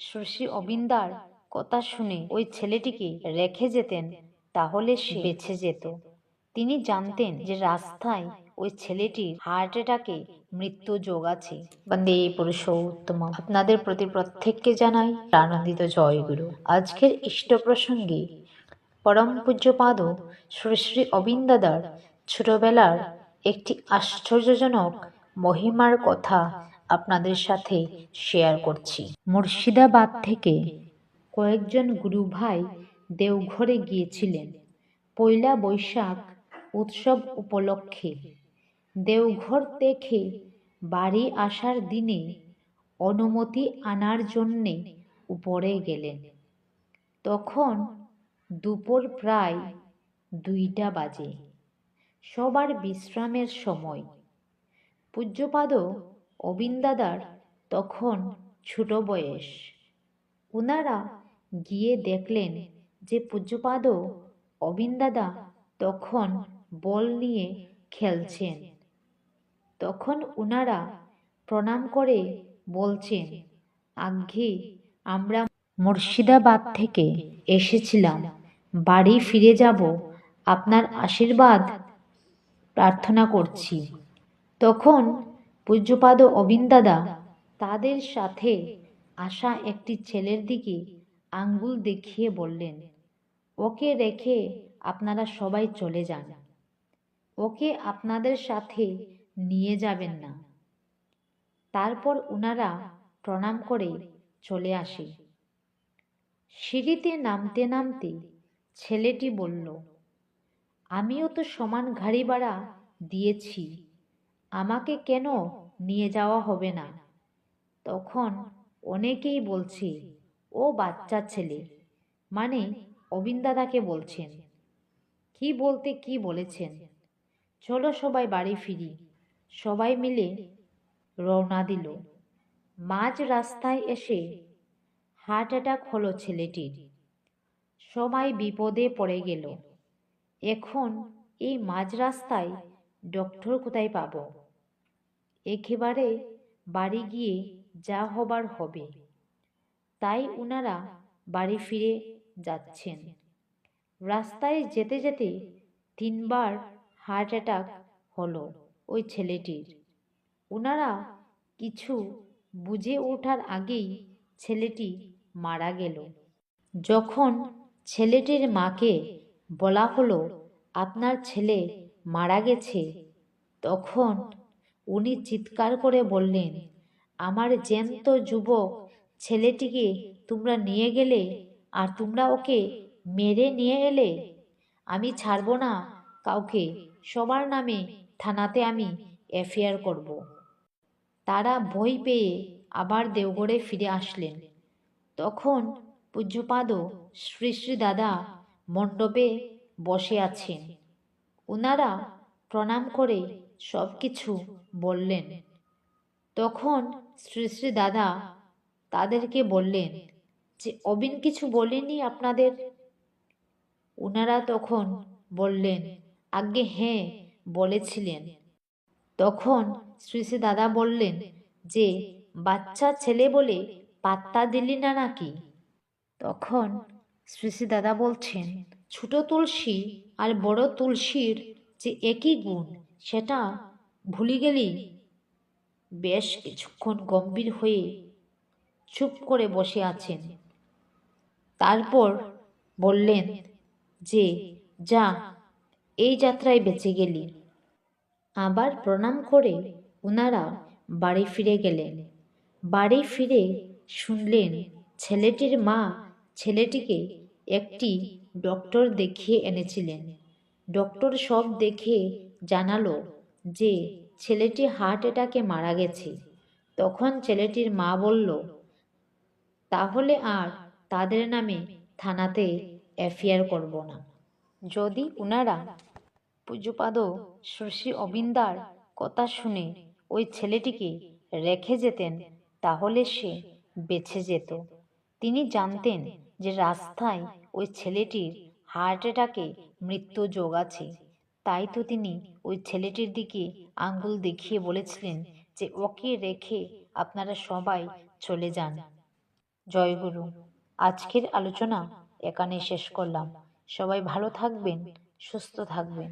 শশী অবিন্দার কথা শুনে ওই ছেলেটিকে রেখে যেতেন, তাহলে সে বেঁচে যেত। তিনি জানতেন যে রাস্তায় ওই ছেলেটির হার্ট অ্যাটাকে মৃত্যু যোগ আছে। বন্দে পুরুষোত্তম। আপনাদের প্রতি প্রত্যেককে জানাই আনন্দিত জয়গুরু। আজকের ইষ্ট প্রসঙ্গে পরম পূজ্যপাদ শ্রী শ্রী অবিন্দাদার ছোটবেলার একটি আশ্চর্যজনক মহিমার কথা আপনাদের সাথে শেয়ার করছি। মুর্শিদাবাদ থেকে কয়েকজন গুরু ভাই দেওঘরে গিয়েছিলেন। পয়লা বৈশাখ উৎসব উপলক্ষে। দেওঘর থেকে বাড়ি আসার দিনে অনুমতি আনার জন্যে উপরে গেলেন। তখন দুপুর প্রায় দুইটা বাজে। সবার বিশ্রামের সময়। পূজ্যপাদ অবিন্দাদার তখন ছোট বয়স। ওনারা গিয়ে দেখলেন যে পূজ্যপাদ অবিন দাদা তখন বল নিয়ে খেলছেন। তখন ওনারা প্রণাম করে বলছেন, আজ্ঞে, আমরা মুর্শিদাবাদ থেকে এসেছিলাম। বাড়ি ফিরে যাব। আপনার আশীর্বাদ প্রার্থনা করছি। তখন পূজ্যপাদ অবিন্দাদা, তাদের সাথে আসা একটি ছেলের দিকে আঙ্গুল দেখিয়ে বললেন, ওকে রেখে আপনারা সবাই চলে যান। ওকে আপনাদের সাথে নিয়ে যাবেন না তারপর ওনারা প্রণাম করে চলে আসে। সিঁড়িতে নামতে নামতে ছেলেটি বলল, আমিও তো সমান গাড়ি ভাড়া দিয়েছি। আমাকে কেন নিয়ে যাওয়া হবে না। তখন অনেকেই বলছে, ও বাচ্চা ছেলে। মানে অবিন্দাদাকে বলছেন। কি বলতে কি বলেছেন? চলো সবাই বাড়ি ফিরি। সবাই মিলে রওনা দিল। মাঝ রাস্তায় এসে হার্ট অ্যাটাক হলো ছেলেটির। সবাই বিপদে পড়ে গেল। এখন এই মাঝ রাস্তায় ডক্টর কোথায় পাব? একেবারে বাড়ি গিয়ে যা হবার হবে। তাই ওনারা বাড়ি ফিরে যাচ্ছেন। রাস্তায় যেতে যেতে তিনবার হার্ট অ্যাটাক হলো ওই ছেলেটির। ওনারা কিছু বুঝে ওঠার আগেই ছেলেটি মারা গেল। যখন ছেলেটির মাকে বলা হলো, আপনার ছেলে মারা গেছে, তখন উনি চিৎকার করে বললেন, আমার জ্যান্ত যুবক ছেলেটিকে তোমরা নিয়ে গেলে আর তোমরা ওকে মেরে নিয়ে এলে? আমি ছাড়ব না, কাউকে। সবার নামে থানাতে আমি এফআইআর করব তারা ভয় পেয়ে আবার দেওঘরে ফিরে আসলেন। তখন পূজ্যপাদ শ্রী শ্রী দাদা মণ্ডপে বসে আছেন। ওনারা প্রণাম করে সব কিছু বললেন, তখন শ্রী শ্রী দাদা তাদেরকে বললেন যে, অবিন কিছু বলেনি আপনাদের? ওনারা তখন বললেন আগে হ্যাঁ বলেছিলেন। তখন শ্রী শ্রী দাদা বললেন, যে, বাচ্চা ছেলে বলে পাত্তা দিলি না নাকি? তখন শ্রী শ্রী দাদা বলছেন, ছোট তুলসী আর বড় তুলসীর যে একই গুণ, সেটা ভুলে গেলি? বেশ কিছুক্ষণ গম্ভীর হয়ে চুপ করে বসে আছেন। তারপর বললেন যে, যা, এই যাত্রায় বেঁচে গেলি। আবার প্রণাম করে ওনারা বাড়ি ফিরে গেলেন। বাড়ি ফিরে শুনলেন ছেলেটির মা ছেলেটিকে একটি ডক্টর দেখিয়ে এনেছিলেন। ডক্টর সব দেখে জানালো যে ছেলেটি হার্ট অ্যাটাকে মারা গেছে। তখন ছেলেটির মা বলল, তাহলে আর তাদের নামে থানাতে এফআইআর করব না। যদি ওনারা পূজ্যপাদ শশী অবিন্দার কথা শুনে ওই ছেলেটিকে রেখে যেতেন, তাহলে সে বেছে যেত। তিনি জানতেন যে রাস্তায় ওই ছেলেটির হার্ট অ্যাটাকে মৃত্যু যোগ আছে। তাই তো তিনি ওই ছেলেটির দিকে আঙ্গুল দেখিয়ে বলেছিলেন যে ওকে রেখে আপনারা সবাই চলে যান। জয়গুরু আজকের আলোচনা এখানে শেষ করলাম। সবাই ভালো থাকবেন, সুস্থ থাকবেন।